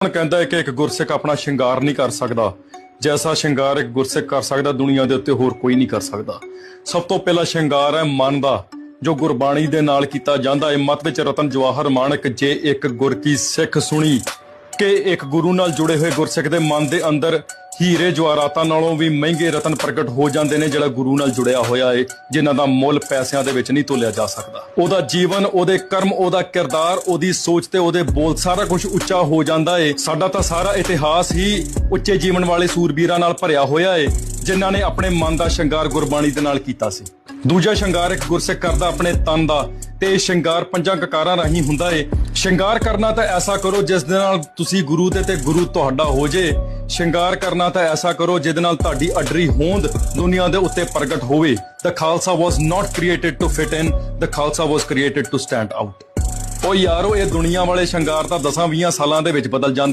ਕੌਣ ਕਹਿੰਦਾ ਹੈ ਕਿ ਇੱਕ ਗੁਰਸਿੱਖ ਆਪਣਾ ਸ਼ਿੰਗਾਰ ਨਹੀਂ ਕਰ ਸਕਦਾ? ਜੈਸਾ ਸ਼ਿੰਗਾਰ ਇੱਕ ਗੁਰਸਿੱਖ ਕਰ ਸਕਦਾ, ਦੁਨੀਆ ਦੇ ਉੱਤੇ ਹੋਰ ਕੋਈ ਨਹੀਂ ਕਰ ਸਕਦਾ। ਸਭ ਤੋਂ ਪਹਿਲਾ ਸ਼ਿੰਗਾਰ ਹੈ ਮਨ ਦਾ, ਜੋ ਗੁਰਬਾਣੀ ਦੇ ਨਾਲ ਕੀਤਾ ਜਾਂਦਾ ਹੈ। ਮਤ ਵਿੱਚ ਰਤਨ ਜਵਾਹਰ ਮਾਨਕ ਜੇ ਇੱਕ ਗੁਰ ਕੀ ਸਿੱਖ ਸੁਣੀ, ਕਿ ਇੱਕ ਗੁਰੂ ਨਾਲ ਜੁੜੇ ਹੋਏ ਗੁਰਸਿੱਖ ਦੇ ਮਨ ਦੇ ਅੰਦਰ ਹੀਰੇ ਜਵਾਹਰਾਤਾਂ ਨਾਲੋਂ ਵੀ ਮਹਿੰਗੇ ਰਤਨ ਪ੍ਰਗਟ ਹੋ ਜਾਂਦੇ ਨੇ ਜਿਹੜਾ ਗੁਰੂ ਨਾਲ ਜੁੜਿਆ ਹੋਇਆ ਏ, ਜਿਨ੍ਹਾਂ ਦਾ ਮੁੱਲ ਪੈਸਿਆਂ ਦੇ ਵਿੱਚ ਨਹੀਂ ਤੋਲਿਆ ਜਾ ਸਕਦਾ। ਉਹਦਾ ਜੀਵਨ, ਉਹਦੇ ਕਰਮ, ਉਹਦਾ ਕਿਰਦਾਰ, ਉਹਦੀ ਸੋਚ ਤੇ ਉਹਦੇ ਬੋਲ ਸਾਰਾ ਕੁਝ ਉੱਚਾ ਹੋ ਜਾਂਦਾ ਏ। ਸਾਡਾ ਤਾਂ ਸਾਰਾ ਇਤਿਹਾਸ ਹੀ ਉੱਚੇ ਜੀਵਨ ਵਾਲੇ ਸੂਰਬੀਰਾਂ ਨਾਲ ਭਰਿਆ ਹੋਇਆ ਏ, ਜਿਨ੍ਹਾਂ ਨੇ ਆਪਣੇ ਮਨ ਦਾ ਸ਼ਿੰਗਾਰ ਗੁਰਬਾਣੀ ਦੇ ਨਾਲ ਕੀਤਾ ਸੀ। ਦੂਜਾ ਸ਼ਿੰਗਾਰ ਇੱਕ ਗੁਰਸਿੱਖ ਕਰਦਾ ਆਪਣੇ ਤਨ ਦਾ, ਤੇ ਇਹ ਸ਼ਿੰਗਾਰ ਪੰਜਾਂ ਕਕਾਰਾਂ ਰਾਹੀਂ ਹੁੰਦਾ ਏ। ਸ਼ਿੰਗਾਰ ਕਰਨਾ ਤਾਂ ਐਸਾ ਕਰੋ ਜਿਸ ਦੇ ਨਾਲ ਤੁਸੀਂ ਗੁਰੂ ਦੇ ਤੇ ਗੁਰੂ ਤੁਹਾਡਾ ਹੋ ਜੇ। ਸ਼ਿੰਗਾਰ ਕਰਨਾ ਤਾਂ ਐਸਾ ਕਰੋ ਜਿਹਦੇ ਨਾਲ ਤੁਹਾਡੀ ਅਡਰੀ ਹੋਂਦ ਦੁਨੀਆ ਦੇ ਉੱਤੇ ਪ੍ਰਗਟ ਹੋਵੇ। The Khalsa was not created to fit in, the Khalsa was created to stand out ਉਹ ਯਾਰੋ, ਇਹ ਦੁਨੀਆ ਵਾਲੇ ਸ਼ਿੰਗਾਰ ਤਾਂ 10 20 ਸਾਲਾਂ ਦੇ ਵਿੱਚ ਬਦਲ ਜਾਂਦੇ